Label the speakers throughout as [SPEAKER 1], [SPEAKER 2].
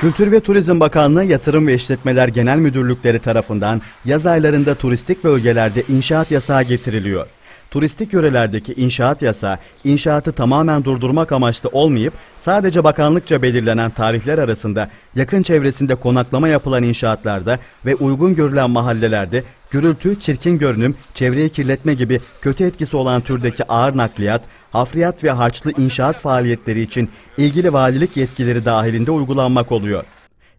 [SPEAKER 1] Kültür ve Turizm Bakanlığı Yatırım ve İşletmeler Genel Müdürlükleri tarafından yaz aylarında turistik bölgelerde inşaat yasağı getiriliyor. Turistik yörelerdeki inşaat yasağı, inşaatı tamamen durdurmak amaçlı olmayıp sadece bakanlıkça belirlenen tarihler arasında yakın çevresinde konaklama yapılan inşaatlarda ve uygun görülen mahallelerde gürültü, çirkin görünüm, çevreyi kirletme gibi kötü etkisi olan türdeki ağır nakliyat, hafriyat ve harçlı inşaat faaliyetleri için ilgili valilik yetkileri dahilinde uygulanmak oluyor.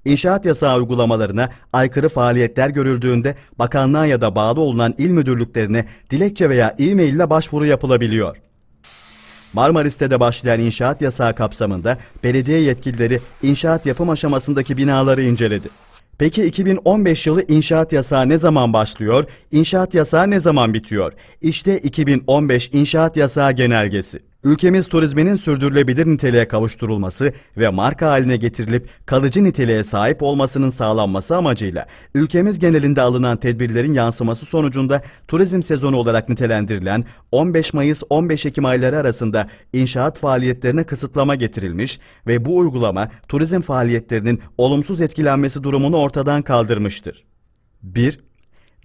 [SPEAKER 1] İnşaat yasağı uygulamalarına aykırı faaliyetler görüldüğünde bakanlığa ya da bağlı olunan il müdürlüklerine dilekçe veya e-mail ile başvuru yapılabiliyor. Marmaris'te de başlayan inşaat yasağı kapsamında belediye yetkilileri inşaat yapım aşamasındaki binaları inceledi. Peki 2015 yılı inşaat yasağı ne zaman başlıyor? İnşaat yasağı ne zaman bitiyor? İşte 2015 İnşaat Yasağı Genelgesi. Ülkemiz turizminin sürdürülebilir niteliğe kavuşturulması ve marka haline getirilip kalıcı niteliğe sahip olmasının sağlanması amacıyla ülkemiz genelinde alınan tedbirlerin yansıması sonucunda turizm sezonu olarak nitelendirilen 15 Mayıs 15 Ekim ayları arasında inşaat faaliyetlerine kısıtlama getirilmiş ve bu uygulama turizm faaliyetlerinin olumsuz etkilenmesi durumunu ortadan kaldırmıştır. 1.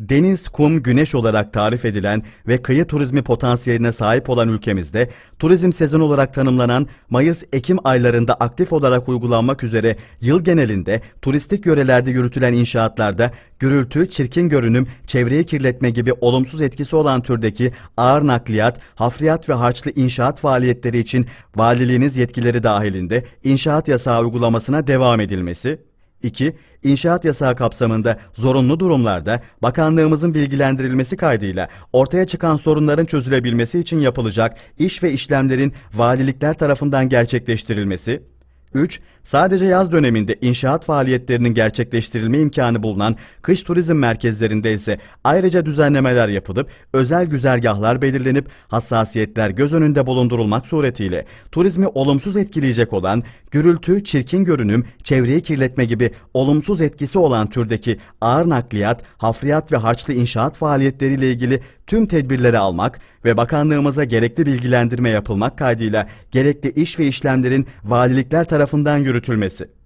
[SPEAKER 1] Deniz, kum, güneş olarak tarif edilen ve kıyı turizmi potansiyeline sahip olan ülkemizde turizm sezonu olarak tanımlanan Mayıs-Ekim aylarında aktif olarak uygulanmak üzere yıl genelinde turistik yörelerde yürütülen inşaatlarda gürültü, çirkin görünüm, çevreyi kirletme gibi olumsuz etkisi olan türdeki ağır nakliyat, hafriyat ve harçlı inşaat faaliyetleri için valiliğiniz yetkileri dahilinde inşaat yasağı uygulamasına devam edilmesi, 2. İnşaat yasağı kapsamında zorunlu durumlarda bakanlığımızın bilgilendirilmesi kaydıyla ortaya çıkan sorunların çözülebilmesi için yapılacak iş ve işlemlerin valilikler tarafından gerçekleştirilmesi. 3. Sadece yaz döneminde inşaat faaliyetlerinin gerçekleştirilme imkanı bulunan kış turizm merkezlerinde ise ayrıca düzenlemeler yapılıp özel güzergahlar belirlenip hassasiyetler göz önünde bulundurulmak suretiyle turizmi olumsuz etkileyecek olan gürültü, çirkin görünüm, çevreyi kirletme gibi olumsuz etkisi olan türdeki ağır nakliyat, hafriyat ve harçlı inşaat faaliyetleriyle ilgili tüm tedbirleri almak ve bakanlığımıza gerekli bilgilendirme yapılmak kaydıyla gerekli iş ve işlemlerin valilikler tarafından yürütülmesi.